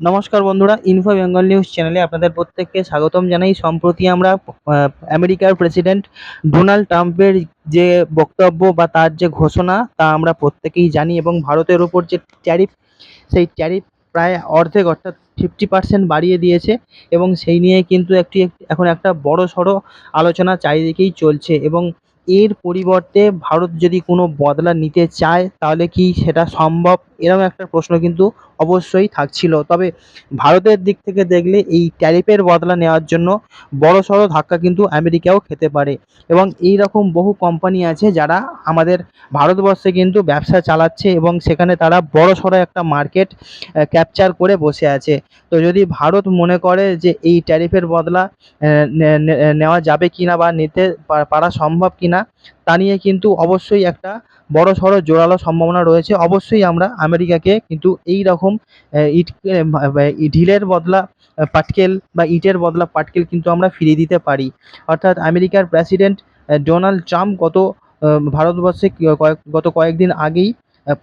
নমস্কার বন্ধুরা info Bengal news চ্যানেলে আপনাদের প্রত্যেককে স্বাগতম জানাই। সম্প্রতি আমরা আমেরিকার প্রেসিডেন্ট ডোনাল্ড ট্রাম্পের যে বক্তব্য বা তার যে ঘোষণা, তা আমরা প্রত্যেকেই জানি এবং ভারতের উপর যে ট্যারিফ সেই ট্যারিফ প্রায় অর্ধেক অর্থাৎ ফিফটি পার্সেন্ট বাড়িয়ে দিয়েছে এবং সেই নিয়ে কিন্তু একটি, এখন একটা বড় সড়ো আলোচনা চারিদিকেই চলছে এবং এর পরিবর্তে ভারত যদি কোনো বদলা নিতে চায়, তাহলে কি সেটা সম্ভব? এরকম একটা প্রশ্ন কিন্তু অবশ্যই থাকছিল। তবে ভারতের দিক থেকে দেখলে এই ট্যারিফের বদলা নেওয়ার জন্য বড় বড়সড় ধাক্কা কিন্তু আমেরিকাও খেতে পারে। এবং এই রকম বহু কোম্পানি আছে যারা আমাদের ভারতবর্ষে কিন্তু ব্যবসা চালাচ্ছে এবং সেখানে তারা বড় বড়সড় একটা মার্কেট ক্যাপচার করে বসে আছে। তো যদি ভারত মনে করে যে এই ট্যারিফের বদলা নে- নে- নেওয়া যাবে কিনা বা নিতে পারা সম্ভব কিনা তা নিয়ে কিন্তু অবশ্যই একটা বড় সড়ো জোরালো সম্ভাবনা রয়েছে। অবশ্যই আমরা আমেরিকাকে কিন্তু এই রকম ইট ঢিলের বদলা পাটকেল বা ইটের বদলা পাটকেল কিন্তু আমরা ফিরিয়ে দিতে পারি। অর্থাৎ আমেরিকার প্রেসিডেন্ট ডোনাল্ড ট্রাম্প গত ভারতবর্ষে কয়েক, গত কয়েকদিন আগেই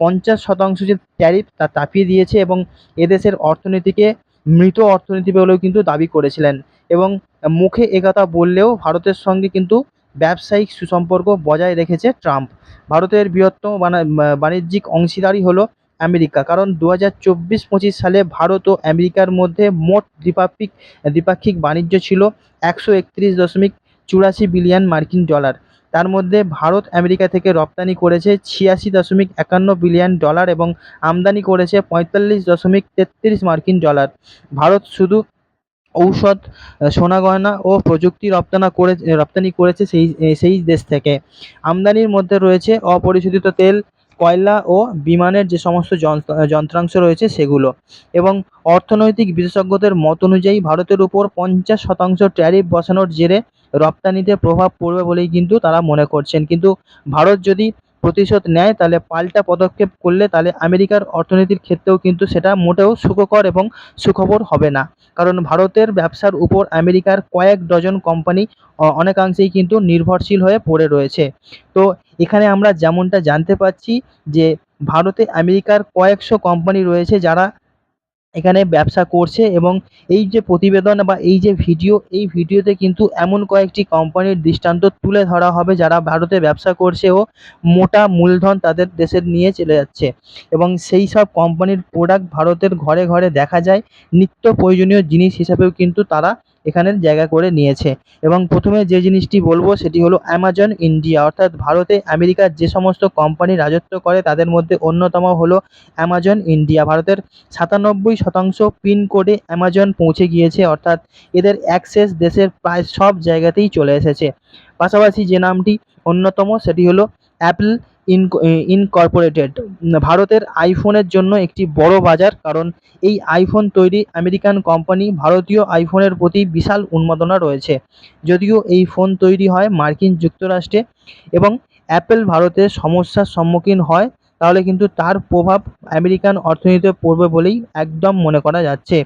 পঞ্চাশ শতাংশ যে ট্যারিফ তা চাপিয়ে দিয়েছে এবং এদেশের অর্থনীতিকে মৃত অর্থনীতি বলেও কিন্তু দাবি করেছিলেন। এবং মুখে একথা বললেও ভারতের সঙ্গে কিন্তু ব্যবসায়িক সুসম্পর্ক বজায় রেখেছে ট্রাম্প। ভারতের বৃহত্তম বাণিজ্যিক অংশীদারই হলো আমেরিকা, কারণ দু হাজার চব্বিশ পঁচিশ সালে ভারত ও আমেরিকার মধ্যে মোট দ্বিপাক্ষিক দ্বিপাক্ষিক বাণিজ্য ছিল একশো একত্রিশ দশমিক চুরাশি বিলিয়ন মার্কিন ডলার। তার মধ্যে ভারত আমেরিকা থেকে রপ্তানি করেছে ছিয়াশি দশমিক একান্ন বিলিয়ন ডলার এবং আমদানি করেছে পঁয়তাল্লিশ দশমিক তেত্রিশ মার্কিন ডলার। ভারত শুধু ঔষধ সোনা গয়না ও প্রযুক্তি রপ্তানা করে, রপ্তানি করেছে সেই সেই দেশ থেকে। আমদানির মধ্যে রয়েছে অপরিশোধিত তেল, কয়লা ও বিমানের যে সমস্ত যন্ত্রাংশ রয়েছে সেগুলো। এবং অর্থনৈতিক বিশেষজ্ঞদের মত অনুযায়ী ভারতের উপর পঞ্চাশ শতাংশ ট্যারিফ বসানোর জেরে রপ্তানিতে প্রভাব পড়বে বলেই কিন্তু তারা মনে করছেন। কিন্তু ভারত যদি প্রতিশোধ নেয়, তাহলে পাল্টা পদক্ষেপ করলে তাহলে আমেরিকার অর্থনীতির ক্ষেত্রেও কিন্তু সেটা মোটেও সুখকর এবং সুখবর হবে না। কারণ ভারতের ব্যবসার উপর আমেরিকার কয়েক ডজন কোম্পানি অনেকাংশেই কিন্তু নির্ভরশীল হয়ে পড়ে রয়েছে। তো এখানে আমরা যেমনটা জানতে পারছি যে ভারতে আমেরিকার কয়েকশো কোম্পানি রয়েছে যারা এখানে ব্যবসা করছে এবং এই যে প্রতিবেদন বা এই যে ভিডিও, এই ভিডিওতে কিন্তু এমন কয়েকটি কোম্পানির দৃষ্টান্ত তুলে ধরা হবে যারা ভারতে ব্যবসা করছে ও মোটা মূলধন তাদের দেশের নিয়ে চলে যাচ্ছে। এবং সেই সব কোম্পানির প্রোডাক্ট ভারতের ঘরে ঘরে দেখা যায়। নিত্য প্রয়োজনীয় জিনিস হিসাবেও কিন্তু তারা এখানে জায়গা করে নিয়েছে। এবং প্রথমে যে জিনিসটি বলব সেটি হলো অ্যামাজন ইন্ডিয়া অর্থাৎ ভারতে আমেরিকার যে সমস্ত কোম্পানি রাজত্ব করে তাদের মধ্যে অন্যতম হলো অ্যামাজন ইন্ডিয়া ভারতের সাতানব্বই শতাংশ পিনকোডে অ্যামাজন পৌঁছে গিয়েছে, অর্থাৎ এদের অ্যাক্সেস দেশের প্রায় সব জায়গাতেই চলে এসেছে। পাশাপাশি যে নামটি অন্যতম সেটি হলো অ্যাপল ইনকর্পোরেটেড ভারতের আইফোনের জন্য একটি বড় বাজার, কারণ এই আইফোন তৈরি আমেরিকান কোম্পানি ভারতীয় আইফোনের প্রতি বিশাল উন্মাদনা রয়েছে। যদিও এই ফোন তৈরি হয় মার্কিন যুক্তরাষ্ট্রে এবং অ্যাপেল ভারতে সমস্যার সম্মুখীন হয়। তাহলে কিন্তু তার প্রভাব আমেরিকান অর্থনীতিতে পড়বে বলেই একদম মনে করা যাচ্ছে।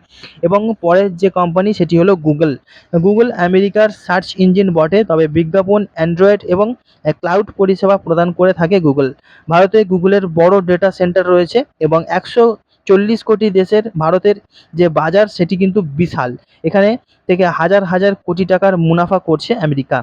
এবং পরের যে কোম্পানি সেটি হলো গুগল গুগল আমেরিকার সার্চ ইঞ্জিন বটে, তবে বিজ্ঞাপন অ্যান্ড্রয়েড এবং ক্লাউড পরিষেবা প্রদান করে থাকে গুগল ভারতে গুগলের বড় ডেটা সেন্টার রয়েছে এবং একশো চল্লিশ কোটি দেশের, ভারতের যে বাজার সেটি কিন্তু বিশাল। এখানে থেকে হাজার হাজার কোটি টাকার মুনাফা করছে আমেরিকা।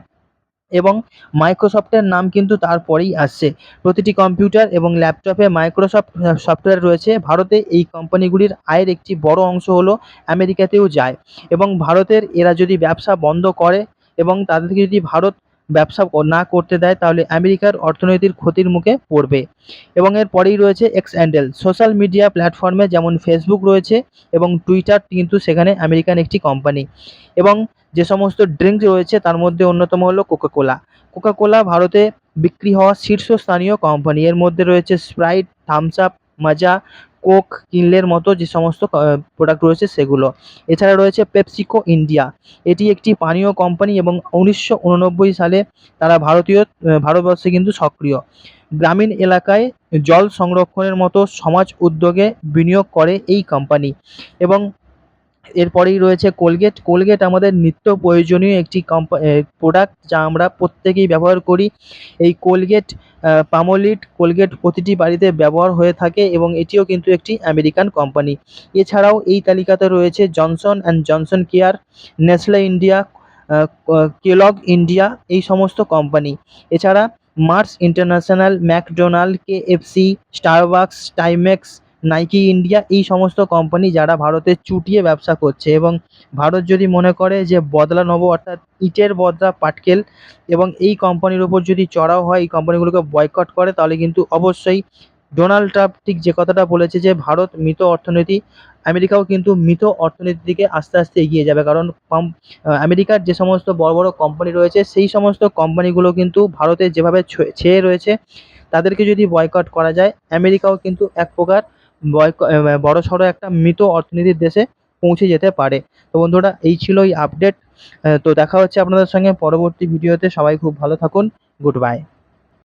এবং মাইক্রোসফটের নাম কিন্তু তারপরেই আসছে। প্রতিটি কম্পিউটার এবং ল্যাপটপে মাইক্রোসফট সফটওয়্যার রয়েছে। ভারতে এই কোম্পানিগুলির আয়ের একটি বড় অংশ হলো আমেরিকাতেও যায় এবং ভারতের এরা যদি ব্যবসা বন্ধ করে এবং তাদেরকে যদি ভারত ব্যবসা না করতে দেয়, তাহলে আমেরিকার অর্থনীতির ক্ষতির মুখে পড়বে। এবং এর পরেই রয়েছে এক্স অ্যান্ডেল সোশ্যাল মিডিয়া প্ল্যাটফর্মে যেমন ফেসবুক রয়েছে এবং টুইটার কিন্তু সেখানে আমেরিকান একটি কোম্পানি এবং যে সমস্ত ড্রিঙ্কস রয়েছে, তার মধ্যে অন্যতম হলো কোকাকোলা কোকাকোলা ভারতে বিক্রি হওয়া শীর্ষস্থানীয় কোম্পানি এর মধ্যে রয়েছে Sprite Thums Up Maaza Coke কিনলের মতো যে সমস্ত প্রোডাক্ট রয়েছে সেগুলো। এছাড়া রয়েছে পেপসিকো ইন্ডিয়া এটি একটি পানীয় কোম্পানি এবং উনিশশো উননব্বই সালে তারা ভারতীয় ভারতবর্ষে কিন্তু সক্রিয়। গ্রামীণ এলাকায় জল সংরক্ষণের মতো সমাজ উদ্যোগে বিনিয়োগ করে এই কোম্পানি এবং এরপরেই রয়েছে কোলগেট কোলগেট আমাদের নিত্য প্রয়োজনীয় একটি প্রোডাক্ট যা আমরা প্রত্যেকেই ব্যবহার করি। এই কোলগেট পামোলিড কোলগেট প্রতিটি বাড়িতে ব্যবহার হয়ে থাকে এবং এটিও কিন্তু একটি আমেরিকান কোম্পানি এছাড়াও এই তালিকাতে রয়েছে Johnson and Johnson care Nestle India Kellogg India এই সমস্ত কোম্পানি এছাড়া Mars International McDonald KFC Starbucks Timex Nike India, এই সমস্ত কোম্পানি যারা ভারতে চুটিয়ে ব্যবসা করছে এবং ভারত যদি মনে করে যে বদলা নেব, অর্থাৎ ইটের বদলা পাটকেল এবং এই কোম্পানির ওপর যদি চড়াও হয়, এই কোম্পানিগুলোকে বয়কট করে, তাহলে কিন্তু অবশ্যই ডোনাল্ড ট্রাম্প ঠিক যে কথাটা বলেছে যে ভারত মৃত অর্থনীতি, আমেরিকাও কিন্তু মৃত অর্থনীতির দিকে আস্তে আস্তে এগিয়ে যাবে। কারণ কম আমেরিকার যে সমস্ত বড় বড় কোম্পানি রয়েছে, সেই সমস্ত কোম্পানিগুলো কিন্তু ভারতে যেভাবে ছেয়ে রয়েছে, তাদেরকে যদি বয়কট করা যায়, আমেরিকাও কিন্তু এক প্রকার বড় সড়ো একটা মৃত অর্থনীতির দেশে পৌঁছে যেতে পারে। তো বন্ধুরা, এই ছিল এই আপডেট তো দেখা হচ্ছে আপনাদের সঙ্গে পরবর্তী ভিডিওতে সবাই খুব ভালো থাকুন। Good bye